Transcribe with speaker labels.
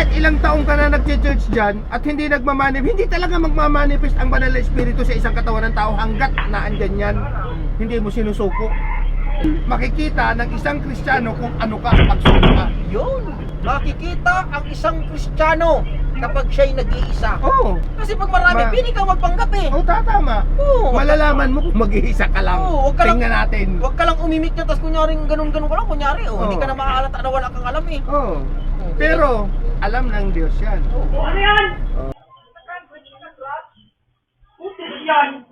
Speaker 1: kahit ilang taong ka na nag-church dyan at hindi nagmamanifest, hindi talaga magmamanifest ang banal na espiritu sa isang katawan ng tao hanggat naandyan yan. Hindi mo sinusuko. Makikita ng isang kristyano kung ano ka pagsuko ka.
Speaker 2: Yun. Makikita ang isang Kristiyano kapag siya'y nag-iisa.
Speaker 1: Oo.
Speaker 2: Kasi pag marami,
Speaker 1: Ma-
Speaker 2: pili kang magpanggap eh.
Speaker 1: Oo, tatama.
Speaker 2: Oo.
Speaker 1: Malalaman mo kung mag-iisa ka lang.
Speaker 2: Oo, huwag ka lang-
Speaker 1: Tingnan natin.
Speaker 2: Huwag ka lang umimik niya, tapos kunyaring ganun-ganun ka lang, kunyari, oh, hindi
Speaker 1: Oo.
Speaker 2: ka na makahalata na wala kang alam eh.
Speaker 1: Oo. Pero, alam ng Diyos yan.
Speaker 3: Ano yan?
Speaker 1: Oo.
Speaker 3: Puti yan.